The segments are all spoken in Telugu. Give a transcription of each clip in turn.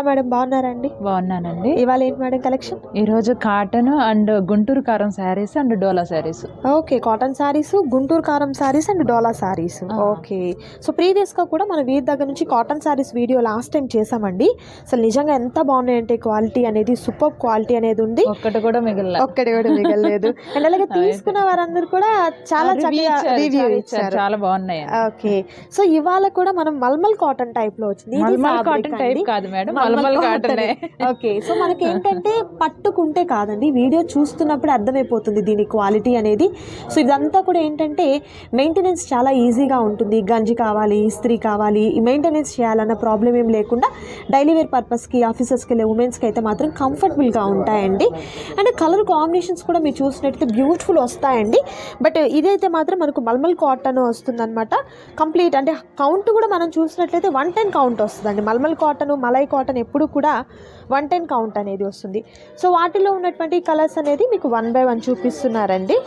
హలో మేడం బాగున్నారండి? బాగున్నానండి. ఇవాళ ఏంటి మేడం కలెక్షన్? ఈరోజు cotton and Guntur Karam sarees and Dola sarees. Okay cotton sarees Guntur Karam sarees and Dola sarees. Okay. So ప్రీవియస్గా కూడా మన వీరి దగ్గర నుంచి cotton sarees video last time చేసామండి. అసలు నిజంగా ఎంత బాగున్నాయంటే క్వాలిటీ అనేది సూపర్ క్వాలిటీ అనేది ఉంది. ఒక్కటి కూడా మిగిలిన ఒక్కడి కూడా మిగలలేదు. అండ్ అలాగే తీసుకున్న వారందరూ కూడా చాలా చక్కగా రివ్యూ ఇచ్చారు. చాలా బాగున్నాయి ఓకే. సో ఇవాళ కూడా మనం మల్మల్ కాటన్ టైప్లో వచ్చింది మల్మల్ కాటన్ టైప్. కాదు మేడం ఓకే సో మనకి ఏంటంటే పట్టుకుంటే కాదండి వీడియో చూస్తున్నప్పుడు అర్థమైపోతుంది దీని క్వాలిటీ అనేది. సో ఇదంతా కూడా ఏంటంటే మెయింటెనెన్స్ చాలా ఈజీగా ఉంటుంది. గంజి కావాలి ఇస్త్రీ కావాలి మెయింటెనెన్స్ చేయాలన్న ప్రాబ్లం ఏం లేకుండా డైలీ వేర్ పర్పస్కి ఆఫీసర్స్కి వెళ్ళే ఉమెన్స్కి అయితే మాత్రం కంఫర్టబుల్గా ఉంటాయండి. అండ్ కలర్ కాంబినేషన్స్ కూడా మీరు చూసినట్లయితే బ్యూటిఫుల్ వస్తాయండి. బట్ ఇదైతే మాత్రం మనకు మల్మల్ కాటన్ వస్తుందన్నమాట. కంప్లీట్ అంటే కౌంట్ కూడా మనం చూసినట్లయితే వన్ టెన్ కౌంట్ వస్తుందండి. మల్మల్ కాటన్ మలై కాటన్ ఎప్పుడు కూడా వన్ టెన్ కౌంట్ అనేది వస్తుంది. సో వాటిలో ఉన్నటువంటి కలర్స్ అనేది మీకు వన్ బై వన్ చూపిస్తున్నారండి.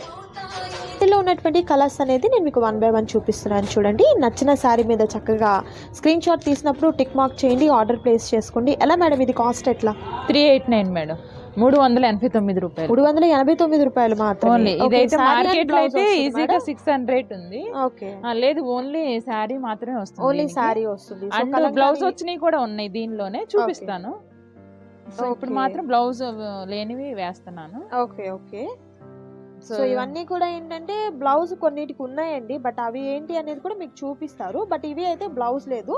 వాటిలో ఉన్నటువంటి కలర్స్ అనేది నేను మీకు వన్ బై వన్ చూపిస్తున్నాను చూడండి. నచ్చిన శారీ మీద చక్కగా స్క్రీన్ షాట్ తీసినప్పుడు టిక్ మార్క్ చేయండి ఆర్డర్ ప్లేస్ చేసుకోండి. ఎలా మేడం ఇది కాస్ట్ ఎట్లా? Three eight nine madam. మూడు వందల ఎనభై తొమ్మిది రూపాయలు. మూడు వందల ఎనభై తొమ్మిది రూపాయలు మాత్రమే. ఇదైతే మార్కెట్లో అయితే ఈజీగా? సిక్స్ హండ్రెడ్ ఉంది. ఓకే లేదు ఓన్లీ శారీ మాత్రమే వస్తుంది ఓన్లీ. శారీ వస్తుంది. అండ్ బ్లౌజ్ వచ్చినవి కూడా ఉన్నాయి దీనిలోనే చూపిస్తాను. సో ఇప్పుడు. మాత్రం బ్లౌజ్ లేనివి వేస్తున్నాను. ఓకే ఓకే సో ఇవన్నీ కూడా ఏంటంటే బ్లౌజ్ కొన్నిటికి ఉన్నాయండి బట్ అవి ఏంటి అనేది కూడా మీకు చూపిస్తారు. బట్ ఇవి అయితే బ్లౌజ్ లేదు.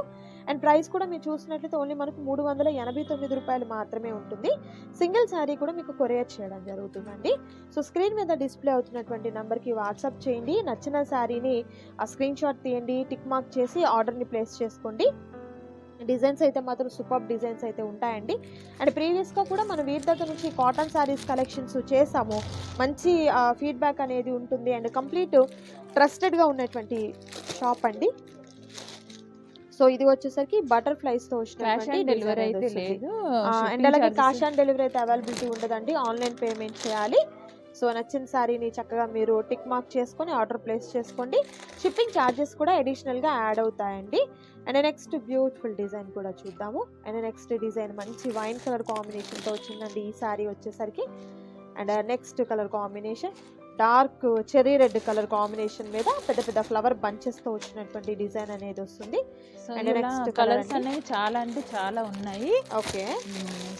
అండ్ ప్రైస్ కూడా మీరు చూసినట్లయితే ఓన్లీ మనకు మూడు వందల ఎనభై తొమ్మిది రూపాయలు మాత్రమే ఉంటుంది. సింగిల్ శారీ కూడా మీకు కొరియర్ చేయడం జరుగుతుందండి. సో స్క్రీన్ మీద డిస్ప్లే అవుతున్నటువంటి నెంబర్కి వాట్సాప్ చేయండి. నచ్చిన శారీని ఆ స్క్రీన్ షాట్ తీయండి టిక్ మార్క్ చేసి ఆర్డర్ని ప్లేస్ చేసుకోండి. డిజైన్స్ అయితే మాత్రం సూపర్ డిజైన్స్ అయితే ఉంటాయండి. అండ్ ప్రీవియస్గా కూడా మనం వీటి దగ్గర నుంచి కాటన్ శారీస్ కలెక్షన్స్ చేసాము. మంచి ఫీడ్బ్యాక్ అనేది ఉంటుంది. అండ్ కంప్లీట్ ట్రస్టెడ్గా ఉన్నటువంటి షాప్ అండి. సో ఇది వచ్చేసరికి బటర్ఫ్లైస్తో క్యాష్ ఆన్ డెలివరీ అయితే లేదు. అండ్ అలాగే క్యాష్ ఆన్ డెలివరీ అయితే అవైలబిలిటీ ఉండదండి. ఆన్లైన్ పేమెంట్ చేయాలి. సో నచ్చిన శారీని చక్కగా మీరు టిక్ మార్క్ చేసుకొని ఆర్డర్ ప్లేస్ చేసుకోండి. షిప్పింగ్ ఛార్జెస్ కూడా అడిషనల్గా యాడ్ అవుతాయండి. అండ్ నెక్స్ట్ బ్యూటిఫుల్ డిజైన్ కూడా చూద్దాము. అండ్ నెక్స్ట్ డిజైన్ మంచి వైన్ కలర్ కాంబినేషన్తో వచ్చిందండి ఈ శారీ వచ్చేసరికి. And next colour combination dark cherry red colour combination మీద పెద్ద పెద్ద ఫ్లవర్ బంచెస్తో వచ్చినటువంటి డిజైన్ అనేది వస్తుంది. next colour కలర్స్ అండి. అనేవి చాలా అంటే చాలా ఉన్నాయి. ఓకే.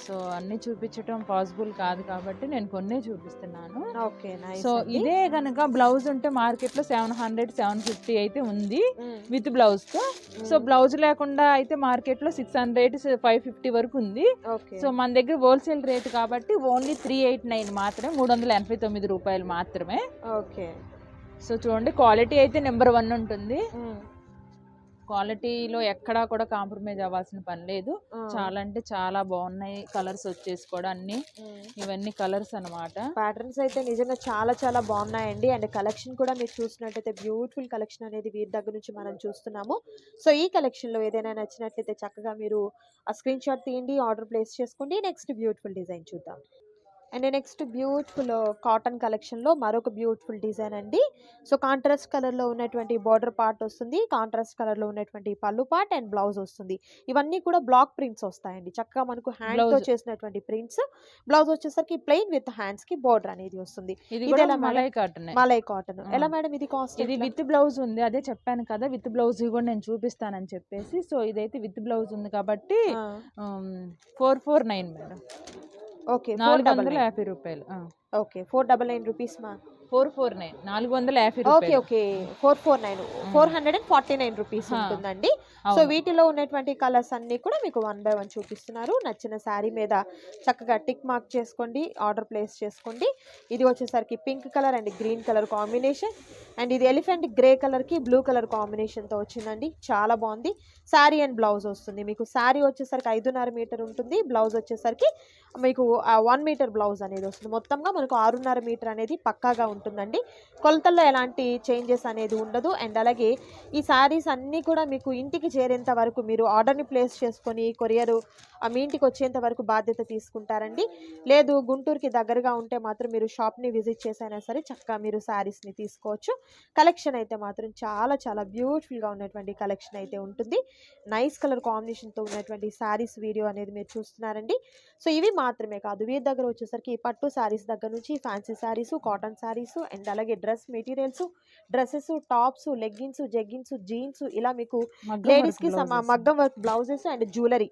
సో అన్ని చూపించడం పాసిబుల్ కాదు కాబట్టి నేను కొన్నే చూపిస్తున్నాను. ఓకే సో ఇదే గనక బ్లౌజ్ ఉంటే మార్కెట్లో సెవెన్ హండ్రెడ్ సెవెన్ ఫిఫ్టీ అయితే ఉంది విత్ బ్లౌజ్తో సో బ్లౌజ్ లేకుండా అయితే మార్కెట్లో సిక్స్ హండ్రెడ్ ఫైవ్ ఫిఫ్టీ వరకు ఉంది. సో మన దగ్గర హోల్సేల్ రేట్ కాబట్టి ఓన్లీ త్రీ ఎయిట్ నైన్ మాత్రమే మూడు వందల ఎనభై తొమ్మిది రూపాయలు మాత్రమే. ఓకే. సో చూడండి క్వాలిటీ అయితే నెంబర్ వన్ ఉంటుంది. క్వాలిటీలో ఎక్కడా కూడా కాంప్రమైజ్ అవ్వాల్సిన పని లేదు. చాలా అంటే చాలా బాగున్నాయి కలర్స్ వచ్చేసి కూడా అన్ని. ఇవన్నీ కలర్స్ అన్నమాట. ప్యాటర్న్స్ అయితే నిజంగా చాలా చాలా బాగున్నాయండి. అండ్ కలెక్షన్ కూడా మీరు చూసినట్టయితే బ్యూటిఫుల్ కలెక్షన్ అనేది వీరి దగ్గర నుంచి మనం చూస్తున్నాము. సో ఈ collection లో ఏదైనా నచ్చినట్లయితే చక్కగా మీరు ఆ స్క్రీన్ షాట్ తీయండి ఆర్డర్ ప్లేస్ చేసుకోండి. నెక్స్ట్ బ్యూటిఫుల్ డిజైన్ చూద్దాం. అండ్ నెక్స్ట్ బ్యూటిఫుల్ కాటన్ కలెక్షన్లో మరొక బ్యూటిఫుల్ డిజైన్ అండి. సో కాంట్రాస్ట్ కలర్లో ఉన్నటువంటి బార్డర్ పార్ట్ వస్తుంది కాంట్రాస్ట్ కలర్లో ఉన్నటువంటి పళ్ళు పార్ట్ అండ్ బ్లౌజ్ వస్తుంది. ఇవన్నీ కూడా బ్లాక్ ప్రింట్స్ వస్తాయండి. చక్కగా మనకు హ్యాండ్తో. చేసినటువంటి ప్రింట్స్. బ్లౌజ్ వచ్చేసరికి ప్లెయిన్ విత్ హ్యాండ్స్కి బార్డర్ అనేది వస్తుంది? మలై కాటన్. మలై కాటన్. ఎలా మేడం ఇది కాస్ట్ ఇది విత్ బ్లౌజ్ ఉంది. అదే చెప్పాను కదా విత్ బ్లౌజ్ కూడా నేను చూపిస్తానని చెప్పేసి. సో ఇదైతే విత్ బ్లౌజ్ ఉంది కాబట్టి four four nine madam. Okay. నాలుగు వందల యాభై రూపాయలు. Okay four double nine rupees మా. ఫోర్ ఫోర్ నైన్ నాలుగు వందల యాభై okay okay four four nine four hundred and forty nine rupees. ఉంటుందండి. సో. వీటిలో ఉన్నటువంటి కలర్స్ అన్ని కూడా మీకు వన్ బై వన్ చూపిస్తున్నారు. నచ్చిన శారీ మీద చక్కగా టిక్ మార్క్ చేసుకోండి ఆర్డర్ ప్లేస్ చేసుకోండి. ఇది వచ్చేసరికి pink colour and green colour combination. And ఇది ఎలిఫెంట్ గ్రే కలర్కి బ్లూ కలర్ కాంబినేషన్తో వచ్చిందండి. చాలా బాగుంది. శారీ అండ్ బ్లౌజ్ వస్తుంది. మీకు శారీ వచ్చేసరికి ఐదున్నర మీటర్ ఉంటుంది. బ్లౌజ్ వచ్చేసరికి మీకు వన్ మీటర్ బ్లౌజ్ అనేది వస్తుంది. మొత్తంగా మనకు ఆరున్నర మీటర్ అనేది పక్కాగా ఉంటుందండి. కొలతల్లో ఎలాంటి చేంజెస్ అనేది ఉండదు. అండ్ అలాగే ఈ శారీస్ అన్నీ కూడా మీకు ఇంటికి చేరేంత వరకు మీరు ఆర్డర్ని ప్లేస్ చేసుకొని కొరియర్ మీ ఇంటికి వచ్చేంత వరకు బాధ్యత తీసుకుంటారండి. లేదు గుంటూరుకి దగ్గరగా ఉంటే మాత్రం మీరు షాప్ని విజిట్ చేసైనా సరే చక్కగా మీరు శారీస్ని తీసుకోవచ్చు. కలెక్షన్ అయితే మాత్రం చాలా చాలా బ్యూటిఫుల్గా ఉన్నటువంటి కలెక్షన్ అయితే ఉంటుంది. నైస్ కలర్ కాంబినేషన్తో ఉన్నటువంటి శారీస్ వీడియో అనేది మీరు చూస్తున్నారండి. సో ఇవి మాత్రమే కాదు. వీరి దగ్గర వచ్చేసరికి పట్టు శారీస్ దగ్గర నుంచి fancy sarees cotton sarees and అలాగే dress materials dresses tops leggings jeggings jeans ఇలా మీకు లేడీస్కి. మగ్గం వర్క్ బ్లౌజెస్ అండ్ జ్యువెలరీ.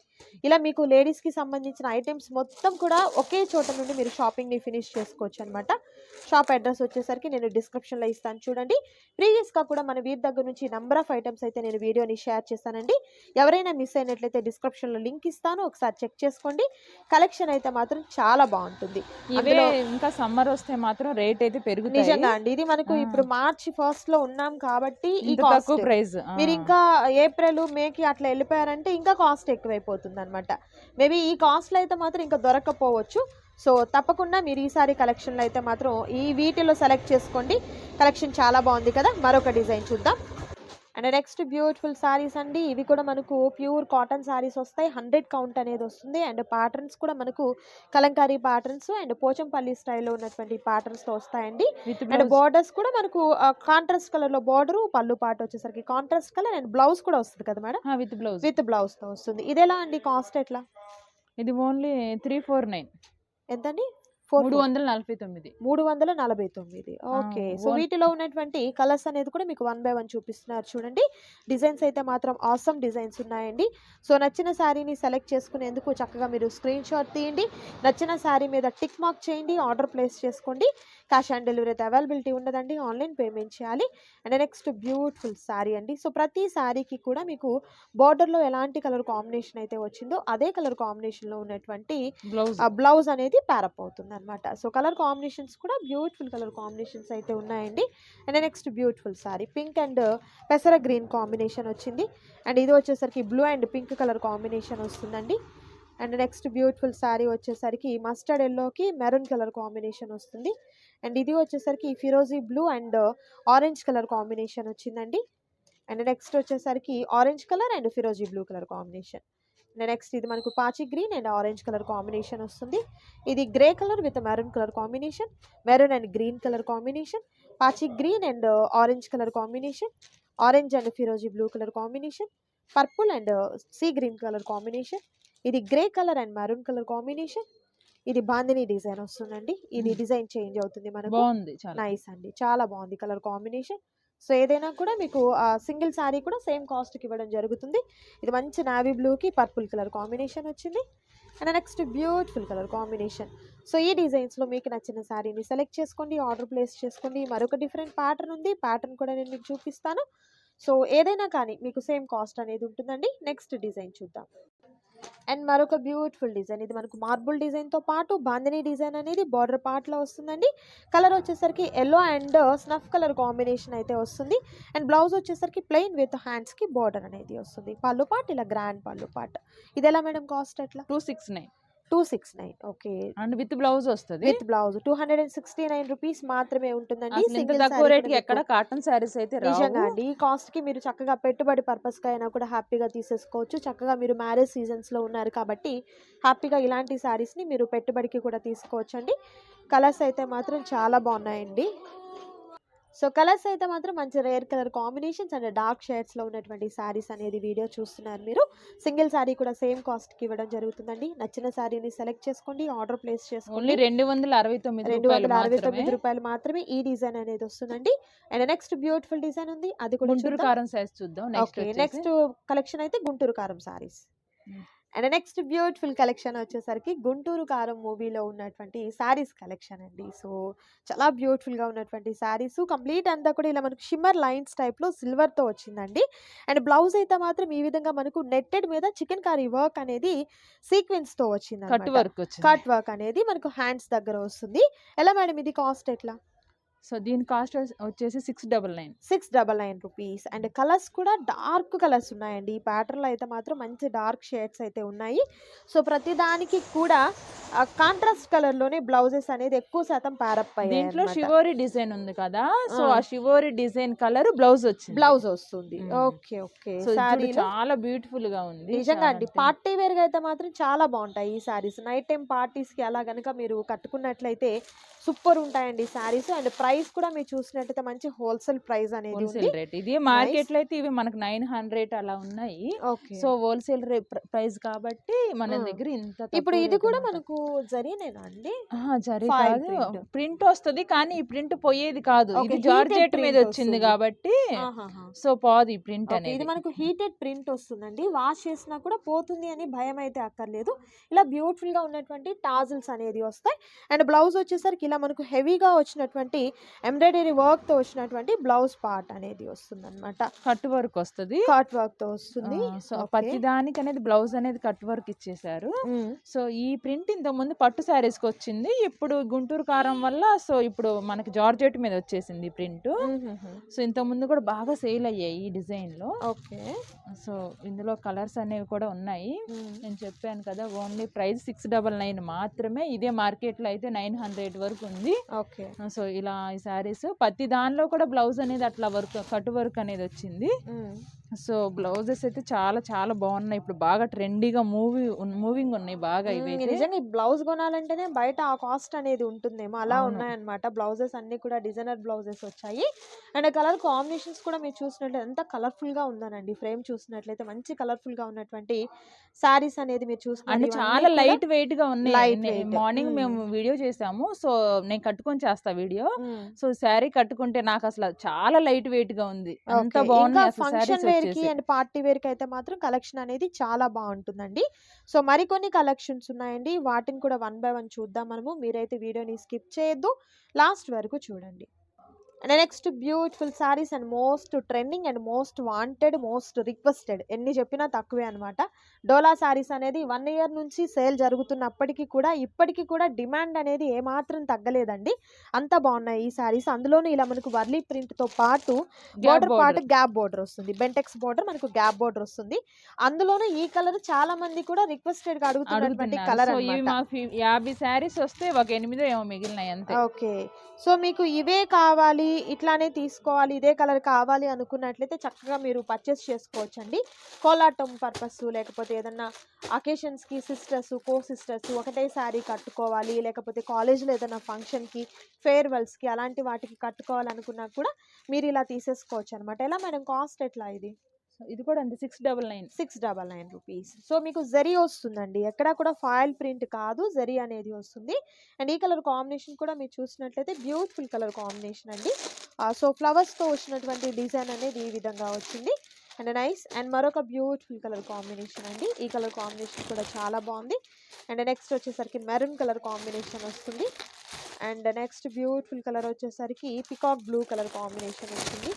ఇలా మీకు లేడీస్కి సంబంధించిన ఐటమ్స్ మొత్తం కూడా ఒకే చోట నుండి మీరు షాపింగ్ని ఫినిష్ చేసుకోవచ్చు అనమాట షాప్ అడ్రస్ వచ్చేసరికి నేను డిస్క్రిప్షన్లో ఇస్తాను చూడండి. ప్రీవియస్గా కూడా మన వీరి దగ్గర నుంచి నంబర్ ఆఫ్ ఐటమ్స్ అయితే నేను వీడియోని షేర్ చేస్తానండి. ఎవరైనా మిస్ అయినట్లయితే డిస్క్రిప్షన్లో లింక్ ఇస్తాను. ఒకసారి చెక్ చేసుకోండి. కలెక్షన్ అయితే మాత్రం చాలా బాగుంటుంది. ఇంకా సమ్మర్ వస్తే మాత్రం రేట్ అయితే పెరుగుతాయి. నిజంగా అండి. ఇది మనకు. ఇప్పుడు మార్చి ఫస్ట్లో ఉన్నాం కాబట్టి ఈ తక్కువ ప్రైస్. మీరు ఇంకా ఏప్రిల్ మేకి అట్లా వెళ్ళిపోయారంటే ఇంకా కాస్ట్ ఎక్కువైపోతుంది అనమాట మేబీ ఈ కాస్ట్లో అయితే మాత్రం ఇంకా దొరకపోవచ్చు సో తప్పకుండా మీరు ఈసారి కలెక్షన్లో అయితే మాత్రం ఈ వీటిలో సెలెక్ట్ చేసుకోండి. కలెక్షన్ చాలా బాగుంది కదా. మరొక డిజైన్ చూద్దాం. అండ్ నెక్స్ట్ బ్యూటిఫుల్ సారీస్ అండి. ఇవి కూడా మనకు ప్యూర్ కాటన్ సారీస్ వస్తాయి. హండ్రెడ్ కౌంట్ అనేది వస్తుంది. అండ్ ప్యాటర్న్స్ కూడా మనకు కలంకారీ ప్యాటర్న్స్ అండ్ పోచంపల్లి స్టైల్లో ఉన్నటువంటి ప్యాటర్న్స్తో వస్తాయండి. అండ్ బార్డర్స్ కూడా మనకు కాంట్రాస్ట్ కలర్లో బార్డర్ పళ్ళు పాట వచ్చేసరికి కాంట్రాస్ట్ కలర్ అండ్ బ్లౌజ్ కూడా వస్తుంది కదా మేడం? With blouse. విత్ బ్లౌజ్తో వస్తుంది. ఇది ఎలా అండి కాస్ట్ ఎట్లా? ఇది ఓన్లీ త్రీ ఫోర్ నైన్. ఎంతండి? ఫోర్. మూడు వందల నలభై తొమ్మిది. మూడు వందల నలభై తొమ్మిది. ఓకే. సో వీటిలో ఉన్నటువంటి కలర్స్ అనేది కూడా మీకు వన్ బై వన్ చూపిస్తున్నారు చూడండి. డిజైన్స్ అయితే మాత్రం ఆసమ్ డిజైన్స్ ఉన్నాయండి. సో నచ్చిన శారీని సెలెక్ట్ చేసుకునేందుకు చక్కగా మీరు స్క్రీన్ షాట్ తీయండి. నచ్చిన శారీ మీద టిక్ మార్క్ చేయండి. ఆర్డర్ ప్లేస్ చేసుకోండి. క్యాష్ ఆన్ డెలివరీ అయితే అవైలబిలిటీ ఉండదండి. ఆన్లైన్ పేమెంట్ చేయాలి. అండ్ నెక్స్ట్ బ్యూటిఫుల్ శారీ అండి. సో ప్రతి శారీకి కూడా మీకు బార్డర్లో ఎలాంటి కలర్ కాంబినేషన్ అయితే వచ్చిందో అదే కలర్ కాంబినేషన్లో ఉన్నటువంటి బ్లౌజ్. అనేది ప్యారప్ అవుతుంది అనమాట సో కలర్ కాంబినేషన్స్ కూడా బ్యూటిఫుల్ కలర్ కాంబినేషన్స్ అయితే ఉన్నాయండి. And next beautiful saree. Pink and పెసర గ్రీన్ కాంబినేషన్ వచ్చింది. అండ్ ఇది వచ్చేసరికి blue and pink colour combination వస్తుందండి. అండ్ నెక్స్ట్ బ్యూటిఫుల్ శారీ వచ్చేసరికి మస్టర్డ్ ఎల్లోకి మెరూన్ కలర్ కాంబినేషన్ వస్తుంది. అండ్ ఇది వచ్చేసరికి ఫిరోజీ blue and orange colour combination వచ్చిందండి. అండ్ నెక్స్ట్ వచ్చేసరికి ఆరెంజ్ కలర్ అండ్ ఫిరోజీ బ్లూ కలర్ కాంబినేషన్. నెక్స్ట్ ఇది మనకు పాచి green and orange colour combination వస్తుంది. ఇది grey colour with maroon colour combination maroon and green colour combination పాచి green and orange colour combination orange and ఫిరోజీ blue colour combination purple and sea green colour combination. ఇది grey colour and maroon colour combination. ఇది బాందిని డిజైన్ వస్తుందండి. ఇది. డిజైన్ చేంజ్ అవుతుంది మనకు. నైస్ అండి. చాలా బాగుంది కలర్ కాంబినేషన్. సో ఏదైనా కూడా మీకు సింగిల్ శారీ కూడా సేమ్ కాస్ట్కి ఇవ్వడం జరుగుతుంది. ఇది మంచి నావీ బ్లూకి పర్పుల్ కలర్ కాంబినేషన్ వచ్చింది. And next beautiful colour combination so ఈ డిజైన్స్లో మీకు నచ్చిన శారీని సెలెక్ట్ చేసుకోండి ఆర్డర్ ప్లేస్ చేసుకోండి. మరొక డిఫరెంట్ ప్యాటర్న్ ఉంది. ప్యాటర్న్ కూడా నేను మీకు చూపిస్తాను. సో ఏదైనా కానీ మీకు సేమ్ కాస్ట్ అనేది ఉంటుందండి. నెక్స్ట్ డిజైన్ చూద్దాం. అండ్ మరొక బ్యూటిఫుల్ డిజైన్. ఇది మనకు మార్బుల్ డిజైన్తో పాటు బాందిని డిజైన్ అనేది బార్డర్ పార్ట్లో వస్తుందండి. కలర్ వచ్చేసరికి yellow and snuff colour combination అయితే వస్తుంది. అండ్ బ్లౌజ్ వచ్చేసరికి ప్లెయిన్ విత్ హ్యాండ్స్కి బార్డర్ అనేది వస్తుంది. పళ్ళు పాట్ ఇలా గ్రాండ్ పళ్ళు పాట్. ఇది ఎలా మేడం కాస్ట్ ఎట్లా two six nine. Two six nine. Okay. And with blouse వస్తుంది? With blouse. Two hundred and sixty nine rupees మాత్రమే ఉంటుందండి. తక్కువ రేట్కి ఎక్కడ కాటన్ శారీస్ అయితే నిజంగా అండి. ఈ కాస్ట్కి మీరు చక్కగా పెట్టుబడి పర్పస్కి అయినా కూడా హ్యాపీగా తీసేసుకోవచ్చు. చక్కగా మీరు మ్యారేజ్ సీజన్స్లో ఉన్నారు కాబట్టి హ్యాపీగా ఇలాంటి సారీస్ని మీరు పెట్టుబడికి కూడా తీసుకోవచ్చు అండి కలర్స్ అయితే మాత్రం చాలా బాగున్నాయండి. సో కలర్స్ అయితే మాత్రం మంచి rare colour combinations and dark షేడ్స్లో ఉన్నటువంటి సారీస్ అనేది వీడియో చూస్తున్నారు మీరు. సింగిల్ సారీ కూడా సేమ్ కాస్ట్కి ఇవ్వడం జరుగుతుందండి. నచ్చిన సారీని సెలెక్ట్ చేసుకోండి ఆర్డర్ ప్లేస్ చేసుకోండి. రెండు వందల అరవై తొమ్మిది రెండు రూపాయలు వందల అరవై మాత్రమే. తొమ్మిది రూపాయలు మాత్రమే ఈ డిజైన్ అనేది వస్తుందండి. అండ్ నెక్స్ట్ బ్యూటిఫుల్ డిజైన్ ఉంది అది కూడా గుంటూరు. కారం సైజ్ చూద్దాం నెక్స్ట్ ఓకే నెక్స్ట్ కలెక్షన్ అయితే Guntur Kaaram sarees. And next beautiful collection వచ్చేసరికి గుంటూరు కారం మూవీలో ఉన్నటువంటి సారీస్ కలెక్షన్ అండి. సో చాలా beautiful గా ఉన్నటువంటి సారీస్ కంప్లీట్ అంతా కూడా ఇలా మనకు షిమ్మర్ లైన్స్ టైప్లో సిల్వర్తో వచ్చిందండి. అండ్ బ్లౌజ్ అయితే మాత్రం ఈ విధంగా మనకు నెట్టెడ్ మీద చికెన్ కర్రీ వర్క్ అనేది సీక్వెన్స్తో వచ్చింది కట్ వర్క్ కట్ వర్క్ అనేది మనకు హ్యాండ్స్ దగ్గర వస్తుంది. ఎలా మేడం ఇది కాస్ట్ ఎట్లా? సో దీని కాస్ట్ వచ్చేసి six double nine. Six double nine rupees. And colours కూడా డార్క్ కలర్స్ ఉన్నాయండి. ఈ ప్యాటర్న్లో అయితే మాత్రం మంచి డార్క్ షేడ్స్ అయితే ఉన్నాయి. సో ప్రతి దానికి కూడా కాంట్రాస్ట్ కలర్లోనే బ్లౌజెస్ అనేది ఎక్కువ శాతం ప్యారప్ దీంట్లో షివోరి డిజైన్ ఉంది కదా? సో ఆ. షివోరి డిజైన్ కలర్ బ్లౌజ్ వచ్చింది. బ్లౌజ్ వస్తుంది. Okay okay. సో ఇది చూడు, శారీలో చాలా బ్యూటిఫుల్గా ఉంది నిజంగా అండి. పార్టీ వేర్గా అయితే మాత్రం చాలా బాగుంటాయి ఈ శారీస్ నైట్ టైం పార్టీస్కి అలా గనుక మీరు కట్టుకున్నట్లయితే సూపర్ ఉంటాయండి శారీస్ అండ్ ప్రైస్ కూడా మీరు చూసినట్టయితే మంచి హోల్సేల్ ప్రైస్ అనేది హోల్సేల్ రేట్. ఇది మార్కెట్లో అయితే ఇవి మనకు నైన్ హండ్రెడ్ అలా ఉన్నాయి. సో హోల్సేల్ ప్రైస్ కాబట్టి మన. దగ్గర ఇంత ఇప్పుడు ఇది కూడా. మనకు జరీనేనా అండి? జరీ కాదు. ప్రింట్. వస్తది కానీ ఈ ప్రింట్ పోయేది కాదు. ఇది జార్జెట్ మీద వచ్చింది. కాబట్టి. సో పోదు ఈ ప్రింట్ అనేది. ఇది మనకు హీటెడ్ ప్రింట్ వస్తుందండి. వాష్ చేసినా కూడా పోతుంది అని భయం అయితే అక్కర్లేదు. ఇలా బ్యూటిఫుల్గా ఉన్నటువంటి టాజిల్స్ అనేది వస్తాయి. అండ్ బ్లౌజ్ వచ్చేసరికి ఇలా మనకు హెవీగా వచ్చినటువంటి ఎంబ్రాయిడరీ వర్క్తో వచ్చినటువంటి బ్లౌజ్ పార్ట్ అనేది వస్తుంది అనమాట కట్ వర్క్ వస్తది. కట్ వర్క్తో వస్తుంది సో. ప్రతి దానికి అనేది బ్లౌజ్ అనేది కట్ వర్క్ ఇచ్చేసారు. సో ఈ ప్రింట్ ఇంతకు ముందు పట్టు శారీస్కి వచ్చింది. ఇప్పుడు గుంటూరు కారం వల్ల సో ఇప్పుడు మనకి జార్జెట్ మీద వచ్చేసింది ప్రింట్. సో ఇంతకు ముందు కూడా బాగా సేల్ అయ్యాయి ఈ డిజైన్లో ఓకే. సో ఇందులో కలర్స్ అనేవి కూడా ఉన్నాయి. నేను చెప్పాను కదా only price six double nine మాత్రమే. ఇదే మార్కెట్లో అయితే నైన్ హండ్రెడ్ వరకు ఉంది ఓకే. సో ఇలా ఈ శారీస్ ప్రతి దానిలో కూడా బ్లౌజ్ అనేది అట్లా వర్క్ కట్ వర్క్ అనేది వచ్చింది. సో బ్లౌజెస్ అయితే చాలా చాలా బాగున్నాయి. ఇప్పుడు బాగా ట్రెండీగా మూవీ మూవింగ్ ఉన్నాయి బాగా. ఇవైతే. నిజంగా ఈ బ్లౌజ్ కొనాలంటేనే బయట ఆ కాస్ట్ అనేది ఉంటుందేమో. అలా. ఉన్నాయన్నమాట. బ్లౌజెస్ అన్ని కూడా డిజైనర్ బ్లౌజెస్ వచ్చాయి. అండ్ కలర్ కాంబినేషన్స్ కూడా మీరు చూసినట్లయితే ఎంత కలర్ఫుల్గా ఉందనండి. ఫ్రేమ్ చూసినట్లయితే మంచి కలర్ఫుల్గా ఉన్నటువంటి సారీస్ అనేది మీరు అండ్ చూసినట్టు చాలా లైట్ వెయిట్గా ఉన్నాయి. మార్నింగ్ మ్మ్. వీడియో చేసాము. సో నేను కట్టుకొని చేస్తా వీడియో. సో శారీ కట్టుకుంటే నాకు అసలు చాలా లైట్ వెయిట్గా ఉంది. అంత ఇంకా వేర్కి అండ్ పార్టీ వేర్కి అయితే మాత్రం కలెక్షన్ అనేది చాలా బాగుంటుందండి. సో మరికొన్ని కలెక్షన్స్ ఉన్నాయండి. వాటిని కూడా వన్ బై వన్ చూద్దాం మనము. మీరైతే వీడియోని స్కిప్ చేయొద్దు. లాస్ట్ వరకు చూడండి. And next beautiful sarees and most trending and most wanted most requested ఎన్ని చెప్పినా తక్కువే అనమాట డోలా సారీస్ అనేది వన్ ఇయర్ నుంచి సేల్ జరుగుతున్నప్పటికీ కూడా ఇప్పటికీ కూడా డిమాండ్ అనేది ఏమాత్రం తగ్గలేదండి. అంత బాగున్నాయి ఈ సారీస్ అందులోనూ ఇలా మనకు వర్లీ ప్రింట్తో పాటు బోర్డర్ పార్ట్ గ్యాప్ బోర్డర్ వస్తుంది. బెంటెక్స్ బోర్డర్ మనకు గ్యాప్ బోర్డర్ వస్తుంది. అందులోనూ ఈ కలర్ చాలా మంది కూడా రిక్వెస్టెడ్గా అడుగుతున్నటువంటి అడుగుతున్నారు. కలర్ యాభై శారీస్ వస్తే ఒక ఎనిమిదో ఏమో మిగిలినాయి అంతే. ఓకే. సో మీకు ఇవే కావాలి ఇట్లానే తీసుకోవాలి ఇదే కలర్ కావాలి అనుకున్నట్లయితే చక్కగా మీరు పర్చేస్ చేసుకోవచ్చు అండి కోలాటం పర్పస్ లేకపోతే ఏదన్నా అకేషన్స్కి సిస్టర్స్ కో సిస్టర్స్ ఒకటే శారీ కట్టుకోవాలి లేకపోతే కాలేజ్లో ఏదైనా ఫంక్షన్కి ఫేర్వెల్స్కి అలాంటి వాటికి కట్టుకోవాలనుకున్నా కూడా మీరు ఇలా తీసేసుకోవచ్చు అనమాట ఎలా మేడం? కాస్ట్ ఎట్లా ఇది? ఇది కూడా అంతే six double nine. Six double nine rupees. So మీకు జరీ వస్తుందండి. ఎక్కడ కూడా ఫాయిల్ ప్రింట్ కాదు. జరీ అనేది వస్తుంది. అండ్ ఈ కలర్ కాంబినేషన్ కూడా మీరు చూసినట్లయితే బ్యూటిఫుల్ కలర్ కాంబినేషన్ అండి. సో ఫ్లవర్స్తో వచ్చినటువంటి డిజైన్ అనేది ఈ విధంగా వచ్చింది. అండ్ నైస్ అండ్ మరొక బ్యూటిఫుల్ కలర్ కాంబినేషన్ అండి. ఈ కలర్ కాంబినేషన్ కూడా చాలా బాగుంది. అండ్ నెక్స్ట్ వచ్చేసరికి మెరూన్ కలర్ కాంబినేషన్ వస్తుంది. అండ్ నెక్స్ట్ బ్యూటిఫుల్ కలర్ వచ్చేసరికి పికాక్ బ్లూ కలర్ కాంబినేషన్ వస్తుంది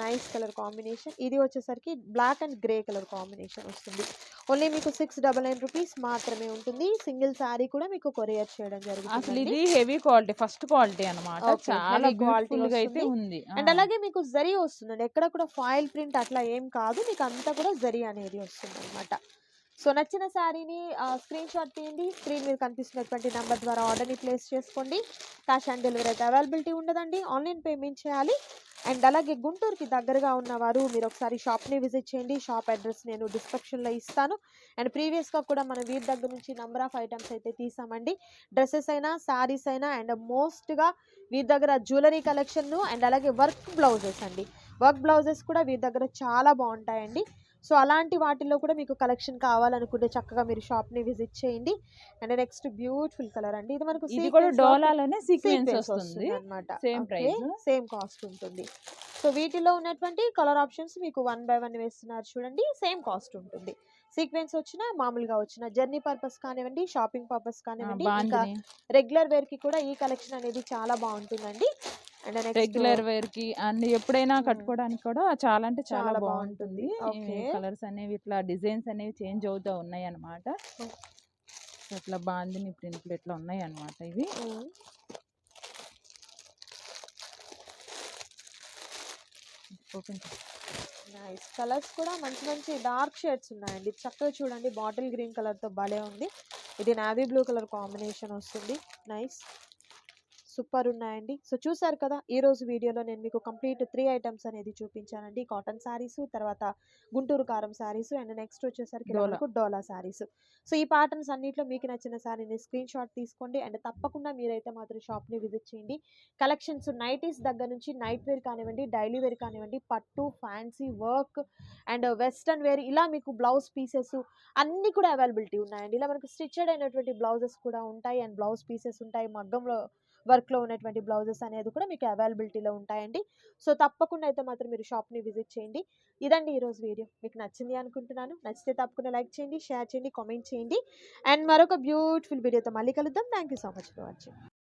నైస్ కలర్ కాంబినేషన్. ఇది వచ్చేసరికి black and grey colour combination వస్తుంది. ఓన్లీ మీకు సిక్స్ డబల్ నైన్ రూపీస్ మాత్రమే ఉంటుంది. సింగిల్ శారీ కూడా మీకు కొరియర్ చేయడం అసలు జరుగుతుంది ఇది heavy quality first quality Okay, చాలా గా అయితే. ఉంది. అండ్. అలాగే మీకు జరీ వస్తుందండి. ఎక్కడ కూడా ఫాయిల్ ప్రింట్ అట్లా ఏం కాదు. మీకు అంతా కూడా జరీ అనేది వస్తుంది అనమాట సో నచ్చిన శారీని స్క్రీన్ షాట్ తీయండి. స్క్రీన్ మీద కనిపిస్తున్నటువంటి నెంబర్ ద్వారా ఆర్డర్ని ప్లేస్ చేసుకోండి. క్యాష్ ఆన్ డెలివరీ అయితే అవైలబిలిటీ ఉండదండి. ఆన్లైన్ పేమెంట్ చేయాలి. అండ్ అలాగే గుంటూరుకి దగ్గరగా ఉన్నవారు మీరు ఒకసారి షాప్ని విజిట్ చేయండి. షాప్ అడ్రస్ నేను డిస్క్రిప్షన్లో ఇస్తాను. అండ్ ప్రీవియస్గా కూడా మనం వీరి దగ్గర నుంచి నెంబర్ ఆఫ్ ఐటమ్స్ అయితే తీసామండి. డ్రెస్సెస్ అయినా శారీస్ అయినా అండ్ మోస్ట్గా వీరి దగ్గర జ్యువెలరీ కలెక్షన్ను అండ్ అలాగే వర్క్ బ్లౌజెస్ అండి. వర్క్ బ్లౌజెస్ కూడా వీరి దగ్గర చాలా బాగుంటాయండి. సో అలాంటి వాటిల్లో కూడా మీకు కలెక్షన్ కావాలనుకుంటే చక్కగా మీరు షాప్ని విజిట్ చేయండి. అండ్ నెక్స్ట్ బ్యూటిఫుల్ కలర్ అండి. ఇది మనకు ఇది కూడా డోలాలోనే సీక్వెన్స్ వస్తుంది. అనమాట Same price. సేమ్ కాస్ట్ ఉంటుంది. సో వీటిలో ఉన్నటువంటి కలర్ ఆప్షన్స్ మీకు వన్ బై వన్ వేస్తున్నారు చూడండి. సేమ్ కాస్ట్ ఉంటుంది. సీక్వెన్స్ వచ్చిన మామూలుగా వచ్చిన జర్నీ పర్పస్ కానివ్వండి షాపింగ్ పర్పస్ కానివ్వండి ఇంకా రెగ్యులర్ వేర్కి కూడా ఈ కలెక్షన్ అనేది చాలా బాగుంటుందండి. రెగ్యులర్ వేర్కి అండ్ ఎప్పుడైనా. కట్టుకోవడానికి కూడా చాలా అంటే చాలా బాగుంటుంది. కలర్స్ అనేవి ఇట్లా డిజైన్స్ అనేవి చేంజ్ అవుతూ ఉన్నాయి అన్నమాట ఇట్లా బాందిని ప్రింట్లు ఇట్లా ఉన్నాయి అన్నమాట ఇవి నైస్. కలర్స్ కూడా మంచి మంచి డార్క్ షేడ్స్ ఉన్నాయండి. చక్కగా చూడండి బాటిల్ గ్రీన్ కలర్తో భలే ఉంది. ఇది నావీ బ్లూ కలర్ కాంబినేషన్ వస్తుంది. నైస్. సూపర్ ఉన్నాయండి సో చూసారు కదా ఈ రోజు వీడియోలో నేను మీకు కంప్లీట్ త్రీ ఐటమ్స్ అనేది చూపించానండి. కాటన్ శారీస్ తర్వాత గుంటూరు కారం శారీస్ అండ్ నెక్స్ట్ వచ్చేసరికి డోలా. మనకు డోలా శారీస్ సో ఈ ప్యాటర్న్స్ అన్నిట్లో మీకు నచ్చిన శారీని స్క్రీన్ షాట్ తీసుకోండి. అండ్ తప్పకుండా మీరైతే మాత్రం షాప్ని విజిట్ చేయండి. కలెక్షన్స్ నైటీస్ దగ్గర నుంచి నైట్ వేర్ కానివ్వండి డైలీ వేర్ కానివ్వండి పట్టు fancy work and western wear ఇలా మీకు బ్లౌజ్ పీసెస్ అన్నీ కూడా అవైలబిలిటీ ఉన్నాయండి. ఇలా మనకు స్టిచ్డ్ అయినటువంటి బ్లౌజెస్ కూడా ఉంటాయి. అండ్ బ్లౌజ్ పీసెస్ ఉంటాయి. మగ్గంలో వర్క్లో ఉన్నటువంటి బ్లౌజెస్ అనేది కూడా మీకు అవైలబిలిటీలో ఉంటాయండి. సో తప్పకుండా అయితే మాత్రం మీరు షాప్ని విజిట్ చేయండి. ఇదండి ఈరోజు వీడియో. మీకు నచ్చింది అనుకుంటున్నాను. నచ్చితే తప్పకుండా లైక్ చేయండి షేర్ చేయండి కామెంట్ చేయండి. అండ్ మరొక బ్యూటిఫుల్ వీడియోతో మళ్ళీ కలుద్దాం. Thank you so much for watching.